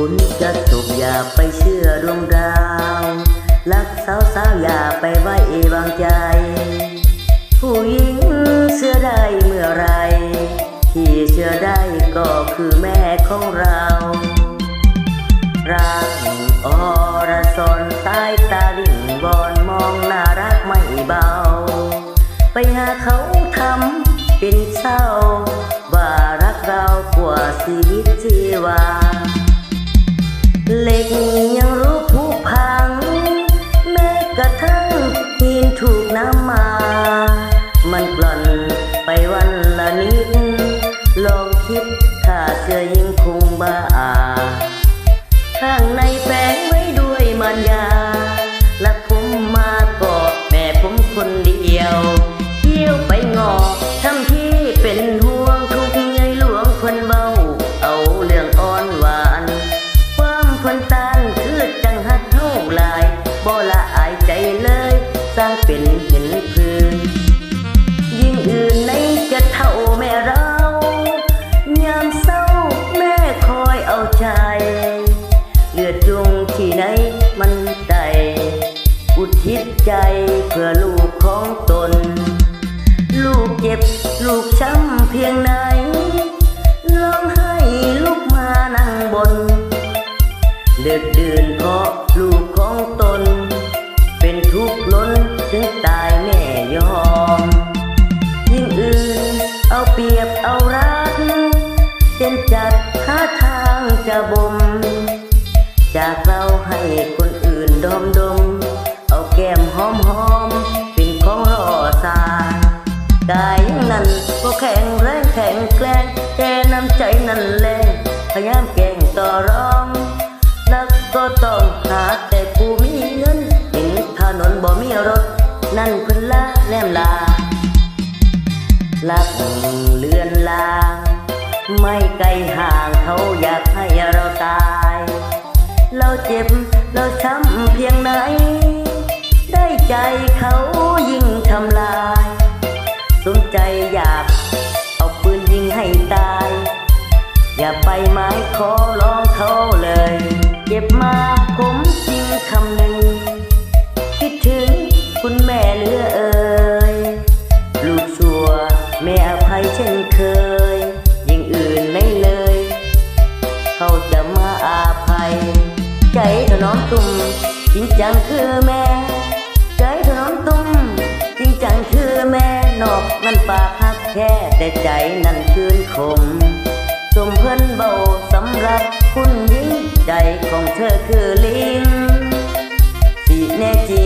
คุณจะตกอย่าไปเชื่อดวงดาว รักสาวสาวอย่าไปไว้วางใจ ผู้หญิงเชื่อได้เมื่อไร ที่เชื่อได้ก็คือแม่ของเราร่างอรสนสายตาลิ่งบอนมองน่ารักไม่เบา ไปหาเขาทำเป็นเศร้า ว่ารักเรากว่าชีวิตชีวา กล่อนไปวันละนิด ลองคิดถ้าเสื้อยิ่งคงบ้า พื่อลูกของตน ลูกเจ็บลูกช้ำเพียงไหนร้องให้ลูกมานั่งบน เดือดเดือนเพราะลูกของตน เป็นทุกข์ล้นถึงตา ลักเลือนลาง ไม่ไกลห่างเขาอยากให้เราตาย เราเจ็บเราช้ำเพียงไหน ได้ใจเขายิ่งทำลายสมใจอยากเอาปืนยิงให้ตาย อย่าไปไม้ขอร้องเขาเลย เจ็บมาผมจริงคำนึง วแม่อภัยเช่นเคย ยิ่งอื่นไม่เลย เขาจะมาอาภัย ใจถนอมตุ้มจริงจังคือแม่ ใจถนอมตุ้มจริงจังคือแม่นอกนั้นปากฮักแค่แต่ใจนั้นคืนคมสมเพื่อนเบาสำหรับคุณหญิงใจของเธอคือลิงสิแน่จริง